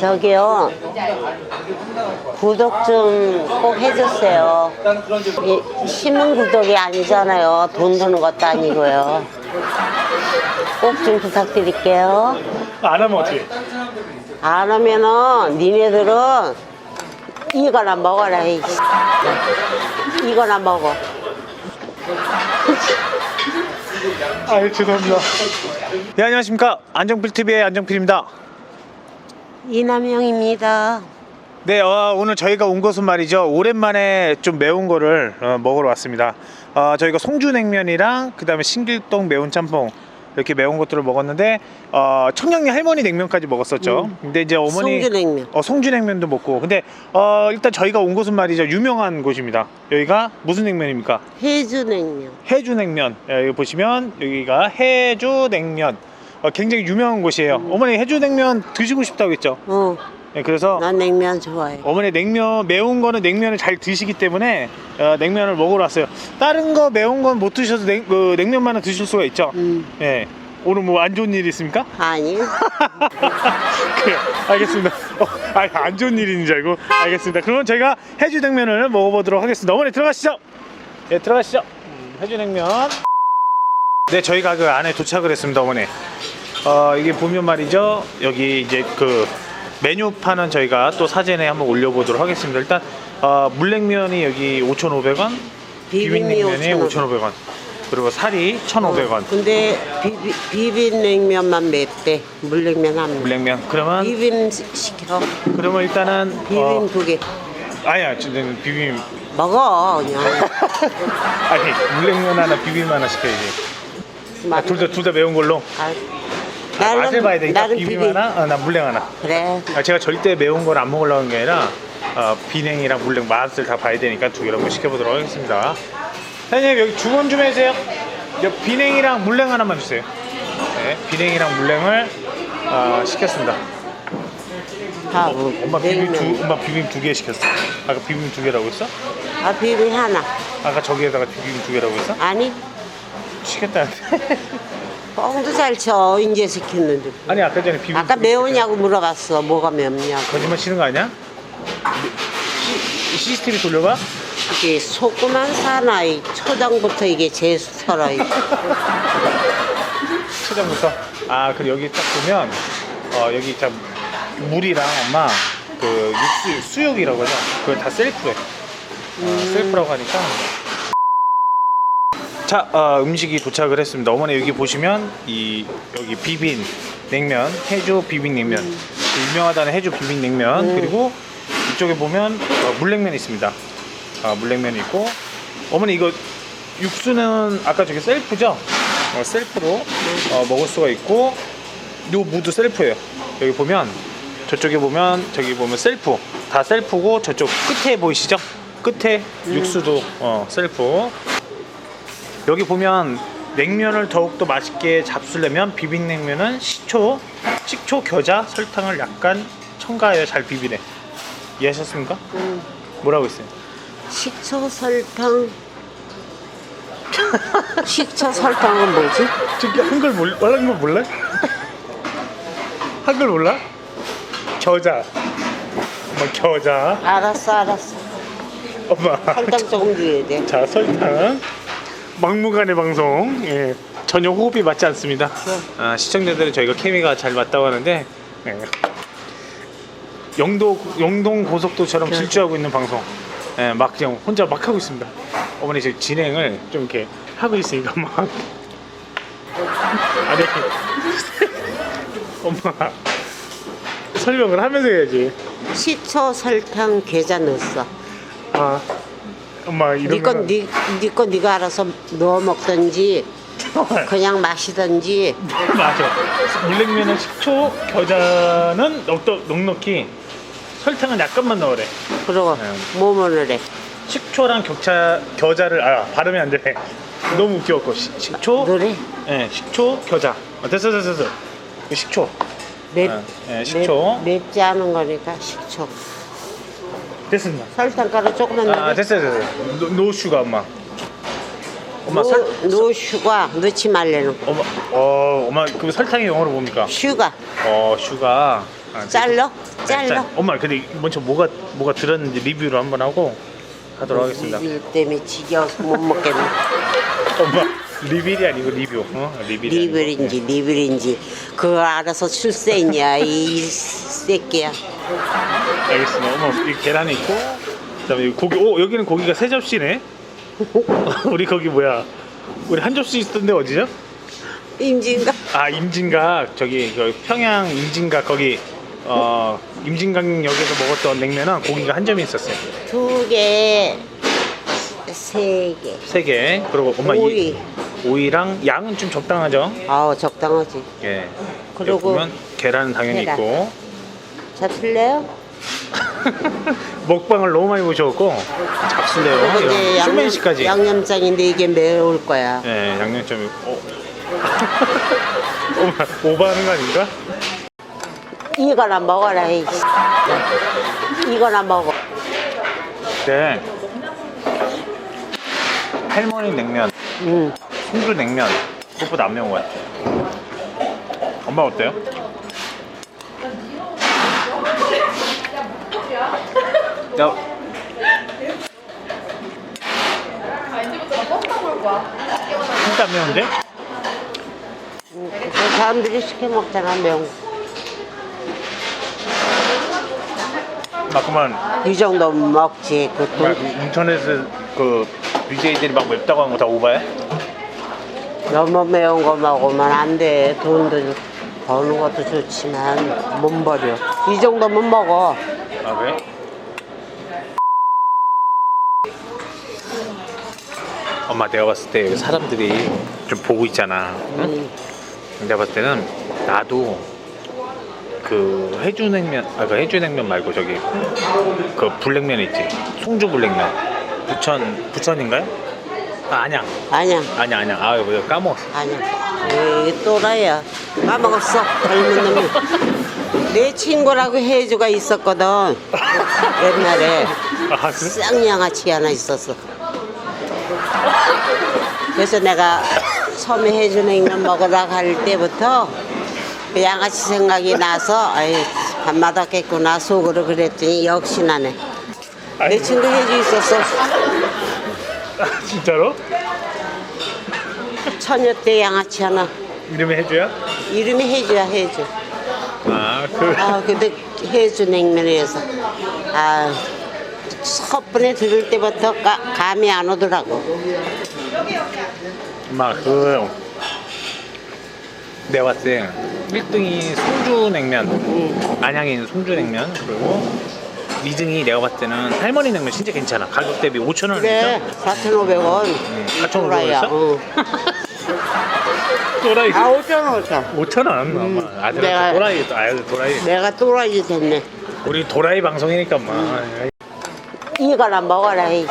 저기요. 구독 좀 꼭 해주세요. 이 신문 구독이 아니잖아요. 돈 드는 것도 아니고요. 꼭 좀 부탁드릴게요. 안 하면 어떻게? 안 하면은 니네들은 이거나 먹어라. 이 이거나 먹어. 아 죄송합니다. 네 안녕하십니까 안정필 TV의 안정필입니다. 이남영입니다. 네 어, 오늘 저희가 온 곳은 말이죠 오랜만에 좀 매운 거를 어, 먹으러 왔습니다. 어, 저희가 송주냉면이랑 그 다음에 신길동 매운 짬뽕 이렇게 매운 것들을 먹었는데 어, 청량리 할머니 냉면까지 먹었었죠. 근데 이제 어머니 송주냉면. 어, 송주냉면도 먹고 근데 어, 일단 저희가 온 곳은 말이죠 유명한 곳입니다. 여기가 무슨 냉면입니까? 해주냉면. 해주냉면 예, 여기 보시면 여기가 해주냉면 어, 굉장히 유명한 곳이에요. 어머니 해주냉면 드시고 싶다고 했죠? 어, 예, 그래서 난 냉면 좋아해. 어머니 냉면 매운 거는 냉면을 잘 드시기 때문에 어, 냉면을 먹으러 왔어요. 다른 거 매운 건 못 드셔도 냉, 그 냉면만은 드실 수가 있죠? 음, 예. 오늘 뭐 안 좋은 일 있습니까? 아니. 그래 알겠습니다. 어, 아, 안 좋은 일인 줄 알고. 알겠습니다. 그러면 저희가 해주냉면을 먹어보도록 하겠습니다. 어머니 들어가시죠. 예 들어가시죠. 음, 해주냉면. 네 저희가 그 안에 도착을 했습니다 어머니 어 이게 보면 말이죠 여기 이제 그 메뉴판은 저희가 또 사진에 한번 올려보도록 하겠습니다 일단 어, 물냉면이 여기 5,500원 비빔이 비빔냉면이 5,500원. 5,500원 그리고 살이 1,500원 근데 비비, 비빔냉면만 맵대. 물냉면 안 맵. 물냉면 그러면 비빔 시- 시켜. 그러면 일단은 비빔 어, 두 개. 아니야 저는 비빔 먹어 그냥. 아니 물냉면 하나 비빔 하나 시켜야지 맛- 둘다둘 다 매운 걸로 아, 아, 맛을 봐야 되니까 비빔 비빔. 하나 아, 나 물냉 하나 그래. 아, 제가 절대 매운 걸 안 먹으려는 게 아니라 어, 비냉이랑 물냉 맛을 다 봐야 되니까 두 개를 한번 시켜보도록 하겠습니다 사장님 여기 주문 좀 해주세요 여기 비냉이랑 물냉 하나만 주세요 네 비냉이랑 물냉을 어, 시켰습니다 다 뭐, 엄마 비빔. 두 엄마 비빔 두 개 시켰어 아까 비빔 두 개라고 했어? 아 비빔 하나. 아까 저기에다가 비빔 두 개라고 했어? 아니 시켰다는데 뻥도 잘 쳐. 이제 시켰는데. 아니 아까 전에 비빔 아까 매우냐고 물어봤어. 뭐가 맵냐고. 거짓말 치는 거 아니야? 시, CCTV 돌려봐? 이게 소금한 사나이 초장부터 이게 제수서라. 이게. 시장부터 아 그리고 여기 딱 보면 어 여기 참 물이랑 엄마 그 육수 수육이라고 하죠 그거 다 셀프래 어, 셀프라고 하니까 자 어, 음식이 도착을 했습니다 어머니 여기 보시면 이 여기 비빔 냉면 해주 비빔 냉면 유명하다는 해주 비빔 냉면 음. 그리고 이쪽에 보면 어, 물냉면 있습니다 아, 물냉면이 있고 어머니 이거 육수는 아까 저기 셀프죠? 어, 셀프로 어, 먹을 수가 있고 요 무도 셀프예요. 여기 보면 저쪽에 보면 저기 보면 셀프 다 셀프고 저쪽 끝에 보이시죠? 끝에 육수도 어, 셀프. 여기 보면 냉면을 더욱더 맛있게 잡수려면 비빔냉면은 식초, 식초, 겨자, 설탕을 약간 첨가하여 잘 비비래. 이해하셨습니까? 음, 뭐라고 했어요? 식초 설탕. 식초 설탕은 뭐지? 저기 한글 몰라? 한글 몰라? 한글 몰라? 겨자. 뭐 겨자. 알았어 알았어. 엄마. 설탕 조금 줘야 돼. 자 설탕. 막무가내 방송. 예. 전혀 호흡이 맞지 않습니다. 아, 시청자들은 저희가 케미가 잘 맞다고 하는데 예. 영도 영동 고속도처럼 질주하고 있는 방송. 예, 막 그냥 혼자 막 하고 있습니다. 어머니 저 진행을 좀 이렇게 하고 있으니까 막 아니 엄마 설명을 하면서 해야지. 식초 설탕 계자 넣었어. 아 엄마 이런 니건 니, 니거 니가 알아서 넣어 먹든지 그냥 마시든지 맞아. 물냉면은 식초, 겨자는 넉넉, 넉넉히 설탕은 약간만 넣으래. 그러고 네. 뭐뭐를 해. 식초랑 격차, 겨자를 아 발음이 안 되네. 너무 웃겨갖고 시- 식초, 노래 예, 식초, 겨자. 어, 됐어, 됐어, 됐어. 이거 식초. 맵, 아, 예, 식초. 맵, 맵지 않은 거니까 식초. 됐습니다. 설탕 가루 조금만 아, 넣어. 됐어요, 됐어요. 노, 노 슈가 엄마. 엄마 노, 설노 슈가 넣지 말래는 엄마 어 엄마 그 설탕이 영어로 뭡니까? 슈가 어 슈가 아, 잘러 네, 잘러 짤. 엄마 근데 먼저 뭐가 뭐가 들었는지 리뷰를 한번 하고 하도록 하겠습니다. 일 때문에 지겨워서 못 먹겠네 엄마 리빌이 아니고 리뷰. 어? 리빌이 아니고. 리블인지 리블인지 그걸 알아서 출세했냐 이 새끼야 알겠습니다. 어머 이 계란이 있고 그다음에 여기 고기. 오 여기는 고기가 세 접시네. 우리 거기 뭐야? 우리 한 접시 있었는데 어디죠? 임진가 아 임진각 저기 그 평양 임진각 거기 어 임진각역에서 먹었던 냉면은 고기가 한 점이 있었어요. 두 개 세 개 세 개. 그리고 엄마 오이. 이 오이랑 양은 좀 적당하죠. 아우 적당하지 예. 그리고 여기 보면 계란은 당연히 계란. 있고 잡술래요? 먹방을 너무 많이 보셔갖고 양념, 쇼맨식까지. 양념장인데 이게 매울 거야 예, 양념점이. 어. 엄마 오버하는 거 아닌가? 이거나 먹어라 이 이거나 먹어 네. 할머니 냉면, 응. 손주 냉면 그것보다 안 매운 거 같아. 엄마 어때요? 야. 진짜 안 매운데? 그 사람들이 시켜 먹잖아 매운 막 그만 거. 이 정도면 먹지 그막 돈, 인터넷에 그 BJ들이 막 맵다고 하는 거 다 오바야? 너무 매운 거 먹으면 안돼 돈도 버는 것도 좋지만 못 버려 이 정도면 먹어 아 그래? 엄마 내가 봤을 때 사람들이 좀 보고 있잖아. 응? 음. 내가 봤을 때는 나도 그 해주냉면, 아그 해주냉면 말고 저기 그 불냉면 있지. 송주 불냉면. 부천 부천인가요? 아 안양. 아니야 안양 안양. 아 이거 까먹었어. 아니야 이 또라이야 까먹었어 젊은 놈이 내 친구라고 해주가 있었거든 옛날에 아? 쌍양아치 하나 있었어. 그래서 내가 처음에 해준 냉면 먹으러 갈 때부터 그 양아치 생각이 나서 아이 밤마다 겠구나 속으로 그랬더니 역시 나네. 내 아이고. 친구 해주 있었어. 아, 진짜로? 처녀 때 양아치 하나. 이름이 해주야? 이름이 해주야 해주. 아 그. 아 근데 해주 냉면에서 아 섣분에 들을 때부터 가- 감이 안 오더라고. 막그 내가 봤을 때 1등이 송주냉면 안양에 있는 송주냉면 그리고 2등이 내가 봤을 때는 할머니 냉면 진짜 괜찮아 가격 대비 5천 그래 원이죠? 4,500원. 4,500원 했어? 응. 또라이 아 5,000원 5,000원. 5천 원 음, 엄마 아들 내가- 또라이 또 아유 또라이 내가 또라이 됐네. 우리 도라이 방송이니까 뭐 이거나 먹어라. 이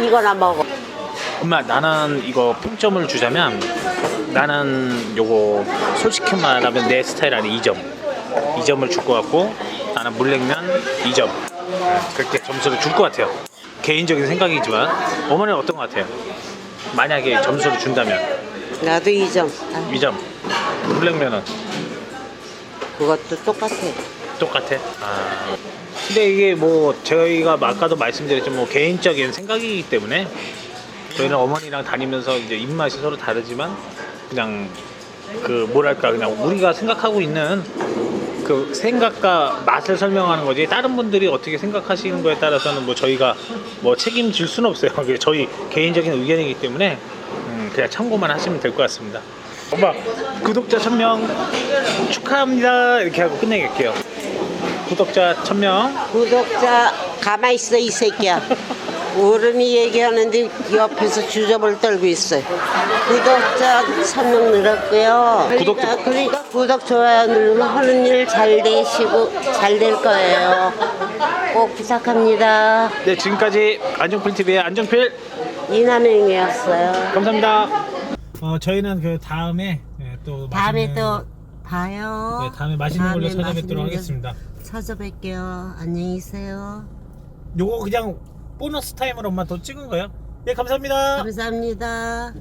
이거나 먹어. 엄마 나는 이거 평점을 주자면 나는 요거 솔직히 말하면 내 스타일 안에 2점 2점을 줄 것 같고 나는 물냉면 2점 그렇게 점수를 줄 것 같아요 개인적인 생각이지만 어머니는 어떤 것 같아요? 만약에 점수를 준다면 나도 2점. 아, 2점 물냉면은 그것도 똑같아. 똑같아? 아. 근데 이게 뭐 저희가 아까도 말씀드렸지만 뭐 개인적인 생각이기 때문에 저희는 어머니랑 다니면서 이제 입맛이 서로 다르지만 그냥 그 뭐랄까 그냥 우리가 생각하고 있는 그 생각과 맛을 설명하는 거지. 다른 분들이 어떻게 생각하시는 거에 따라서는 뭐 저희가 뭐 책임질 수는 없어요. 그게 저희 개인적인 의견이기 때문에 음, 그냥 참고만 하시면 될 것 같습니다. 엄마 구독자 1000명 축하합니다. 이렇게 하고 끝내겠게요 구독자 1000명 구독자 가만히 있어 이 새끼야. 어른이 얘기하는데 옆에서 주접을 떨고 있어요. 구독자 1,000명 늘었고요. 그러니까, 구독자- 그러니까 구독, 좋아요 누르면 하는 일 잘 되시고 잘 될 거예요. 꼭 부탁합니다. 네 지금까지 안정필TV의 안정필 이남행이었어요. 감사합니다 어, 저희는 그 다음에 또 다음에 또 봐요. 네, 다음에 맛있는 걸로 다음에 찾아뵙도록 맛있는 하겠습니다. 찾아뵐게요. 안녕히 계세요. 요거 그냥 보너스 타임으로 엄마 더 찍은 거예요? 예 감사합니다. 감사합니다.